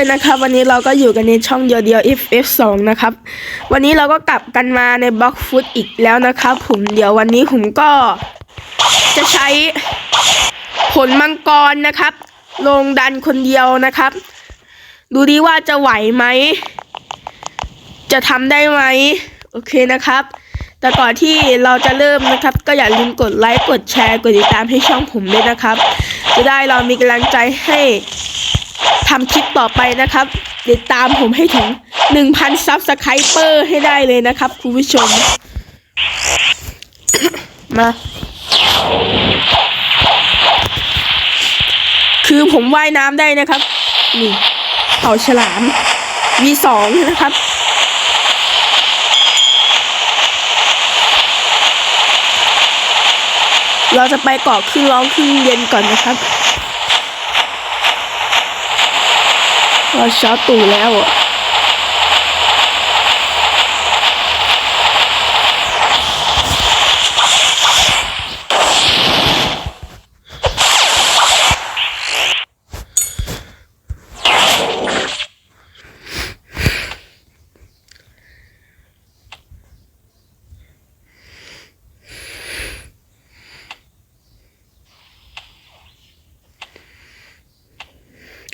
นะครับวันนี้เราก็อยู่กันในช่องเดียวเดียว if f 2นะครับ วันนี้เราก็กลับกันมาในบล็อกฟุตอีกแล้วนะครับผมเดี๋ยววันนี้ผมก็จะใช้ผลมังกรนะครับ ลงดันคนเดียวนะครับ ดูดีว่าจะไหวไหม จะทำได้ไหม โอเคนะครับ แต่ก่อนที่เราจะเริ่มนะครับ ก็อย่าลืมกดไลค์กดแชร์กดติดตามให้ช่องผมด้วยนะครับ จะได้เรามีกำลังใจให้ ทำคลิปต่อไปนะครับติดตามผมให้ถึง 1,000ซับสไครเปอร์ให้ได้เลยนะครับคุณผู้ชม มาคือผมว่ายน้ำได้นะครับ นี่เต่าฉลาม มีสองนะครับ เราจะไปเกาะครึ่งร้องครึ่งเย็นก่อนนะครับ เราช้าตู่แล้วอะ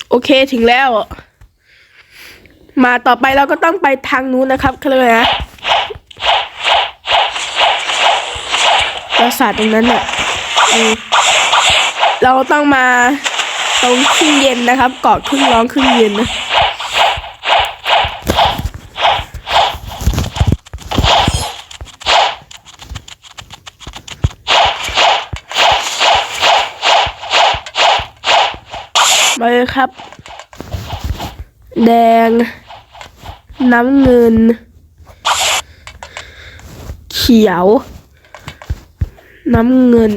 โอเค ถึงแล้ว มาต่อไปเราก็ต้องไปทางนู้นนะครับเขาเรียกว่าไงนะปราสาทตรงนั้นอะเราต้องมาตรงครึ่งเย็นนะครับเกาะครึ่งร้องครึ่งเย็นนะมาเลยครับ แดง น้ำเงิน เขียว น้ำเงิน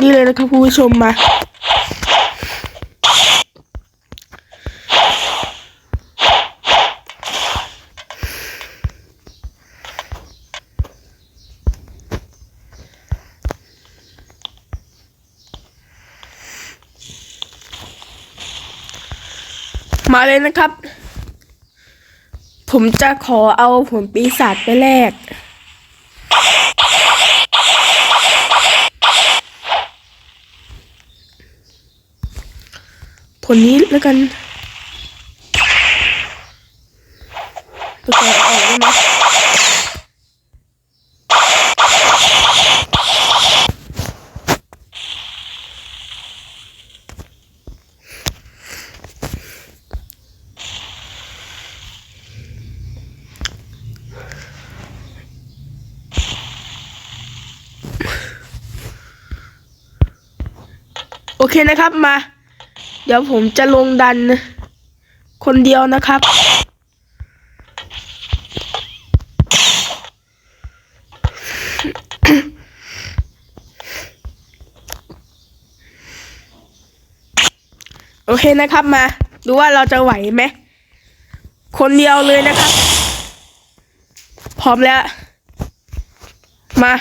นี่เลยนะครับคุณผู้ชมมา มาเลยนะครับ ผมจะขอเอาผลปีศาจไปแลกผลนี้แล้วกันตัวแกเอาออกได้ไหมโอ เคนะครับมา เดี๋ยวผมจะลงดัน คนเดียวนะครับ โอเคนะครับมา ดูว่าเราจะไหวไหม คนเดียวเลยนะครับ พร้อมแล้ว มา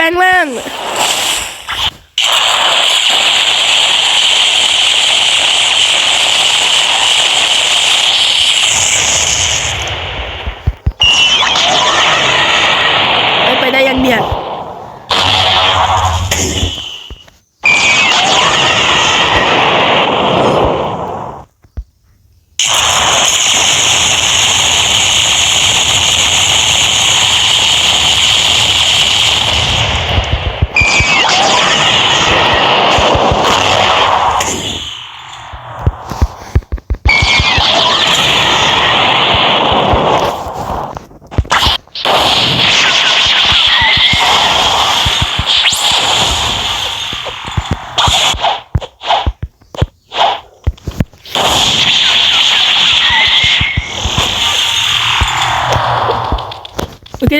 ปลงร่างไปได้ยังเนี่ย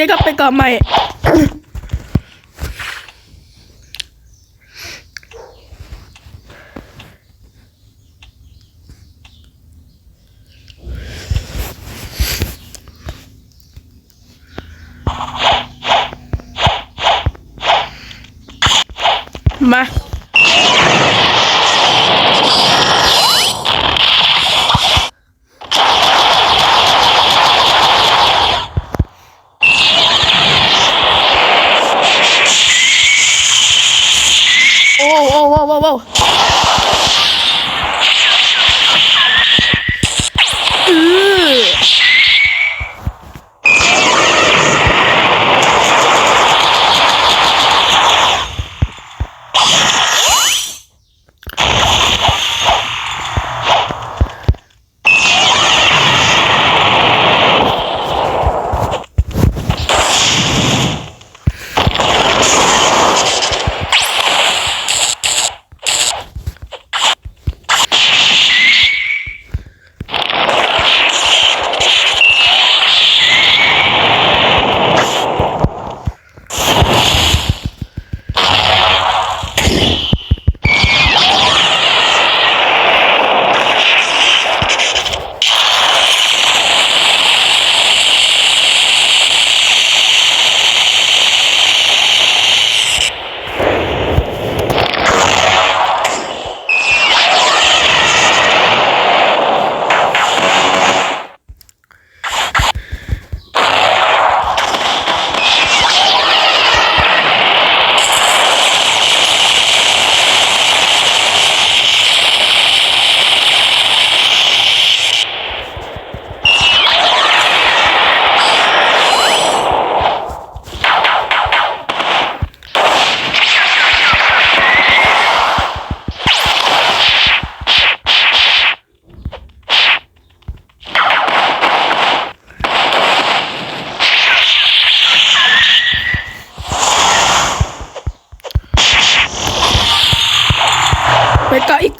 เกาะใหม่มา โอ้โ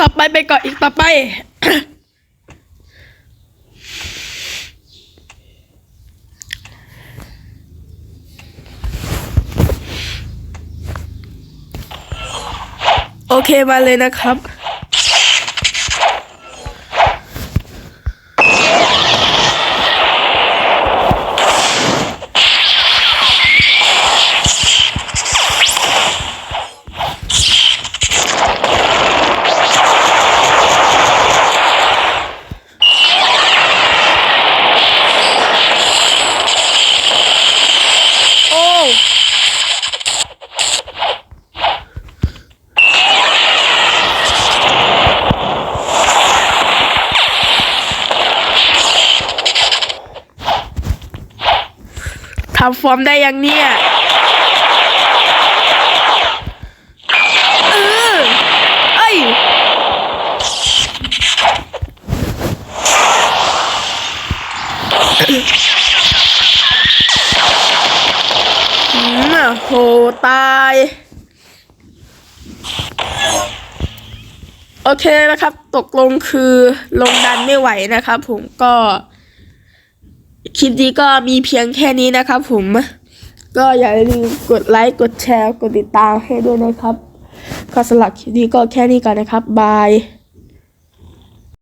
ต่อไปไปเกาะอีกต่อไป โอเคมาเลยนะครับ ทำฟอร์มได้ยังเนี่ยเออเอ้ยอืมโหตาย โอเคนะครับ ตกลงคือลงดันไม่ไหวนะครับผมก็ คลิปนี้ก็มีเพียงแค่นี้นะครับผม ก็อย่าลืมกดไลค์ กดแชร์ กดติดตามให้ด้วยนะครับ ก็สำหรับคลิปนี้ก็แค่นี้ก่อนนะครับ บาย